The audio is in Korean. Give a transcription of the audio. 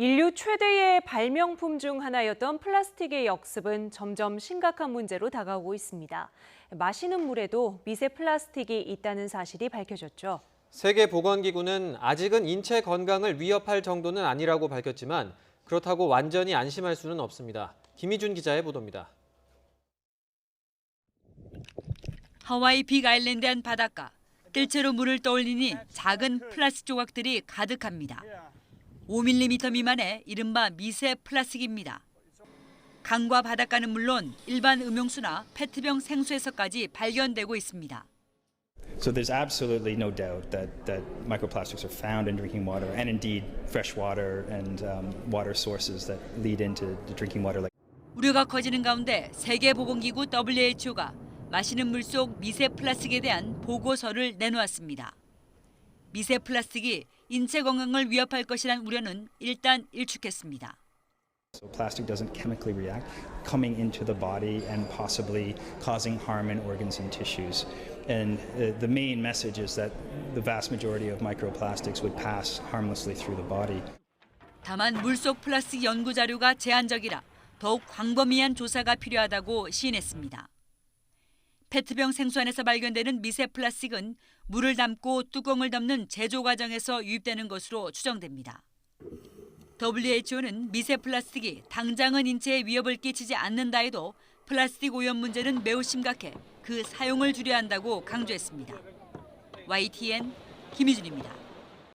인류 최대의 발명품 중 하나였던 플라스틱의 역습은 점점 심각한 문제로 다가오고 있습니다. 마시는 물에도 미세 플라스틱이 있다는 사실이 밝혀졌죠. 세계보건기구는 아직은 인체 건강을 위협할 정도는 아니라고 밝혔지만 그렇다고 완전히 안심할 수는 없습니다. 김희준 기자의 보도입니다. 하와이 빅아일랜드 한 바닷가. 뜰채로 물을 떠올리니 작은 플라스틱 조각들이 가득합니다. 5mm 미만의 이른바 미세 플라스틱입니다. 강과 바닷가는 물론 일반 음용수나 페트병 생수에서까지 발견되고 있습니다. So there's absolutely no doubt that, that microplastics are found in drinking water and indeed fresh water and um, water sources that lead into the drinking water 우려가 커지는 가운데 세계보건기구 WHO가 마시는 물 속 미세 플라스틱에 대한 보고서를 내놓았습니다. 미세 플라스틱이 인체 건강을 위협할 것이란 우려는 일단 일축했습니다. so plastic doesn't chemically react coming into the body and possibly causing harm in organs and tissues. And uh, the main message is that the vast majority of microplastics would pass harmlessly through the body. 다만 물속 플라스틱 연구 자료가 제한적이라 더욱 광범위한 조사가 필요하다고 시인했습니다. 페트병 생수 안에서 발견되는 미세 플라스틱은 물을 담고 뚜껑을 덮는 제조 과정에서 유입되는 것으로 추정됩니다. WHO는 미세 플라스틱이 당장은 인체에 위협을 끼치지 않는다 해도 플라스틱 오염 문제는 매우 심각해 그 사용을 줄여야 한다고 강조했습니다. YTN 김희준입니다.